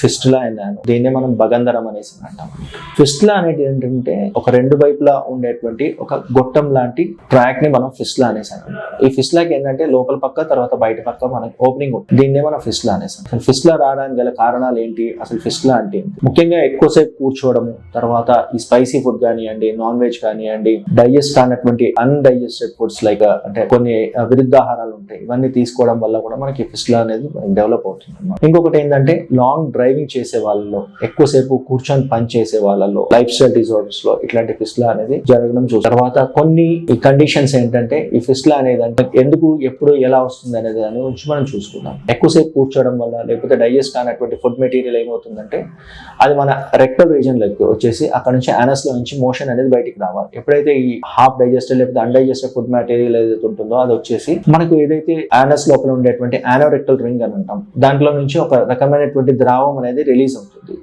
Fistula అన్నాను దీన్నే మనం బగంధరం అనేసి అంటాం. ఫిస్టులా అనేది ఏంటంటే ఒక రెండు వైపులా ఉండేటువంటి ఒక గొట్టం లాంటి ట్రాక్ని మనం ఫిస్టులా అనేసి అంటాం. ఈ ఫిస్టులాకి ఏంటంటే లోపల పక్క తర్వాత బయట పక్క మనకి ఓపెనింగ్ ఉంటుంది. దీన్నే మనం ఫిస్టులా అనేసాం అసలు ఫిస్టులా రావడానికి గల కారణాలు ఏంటి? అసలు ఫిస్టులా అంటే ముఖ్యంగా ఎక్కువసేపు కూర్చోవడము తర్వాత ఈ స్పైసీ ఫుడ్ కానివ్వండి నాన్ వెజ్ కానివ్వండి డైజెస్ట్ కానటువంటి అన్డైజెస్టెడ్ ఫుడ్స్ లైక్ అంటే కొన్ని విరుద్ధాహారాలు ఉంటాయి. ఇవన్నీ తీసుకోవడం వల్ల కూడా మనకి ఫిస్టులా అనేది డెవలప్ అవుతుంది ఇంకొకటి ఏంటంటే లాంగ్ డ్రైవింగ్ చేసే వాళ్ళలో ఎక్కువసేపు కూర్చొని పని చేసే వాళ్ళలో లైఫ్ స్టైల్ డిజార్డర్స్లో ఇట్లాంటి ఫిస్లా అనేది జరగడం చూసి. తర్వాత కొన్ని కండిషన్స్ ఏంటంటే ఈ ఫిస్లా అనేది అంటే ఎందుకు ఎప్పుడు ఎలా వస్తుంది అనేది దాని గురించి మనం చూసుకుందాం. ఎక్కువసేపు కూర్చోవడం వల్ల లేకపోతే డైజెస్ట్ కానటువంటి ఫుడ్ మెటీరియల్ ఏమవుతుందంటే అది మన రెక్టల్ రీజన్లోకి వచ్చేసి అక్కడ నుంచి యానస్లో నుంచి మోషన్ అనేది బయటికి రావాలి. ఎప్పుడైతే ఈ హాఫ్ డైజెస్టెడ్ లేకపోతే అన్డైజెస్టెడ్ ఫుడ్ మెటీరియల్ ఏదైతే ఉంటుందో అది వచ్చేసి మనకు ఏదైతే యానస్ లోపల ఉండేటువంటి యానోరెక్టల్ రింగ్ అని అంటాం దాంట్లో నుంచి ఒక రకమైనటువంటి ద్రావం అనేది రిలీజ్ అవుతుంది.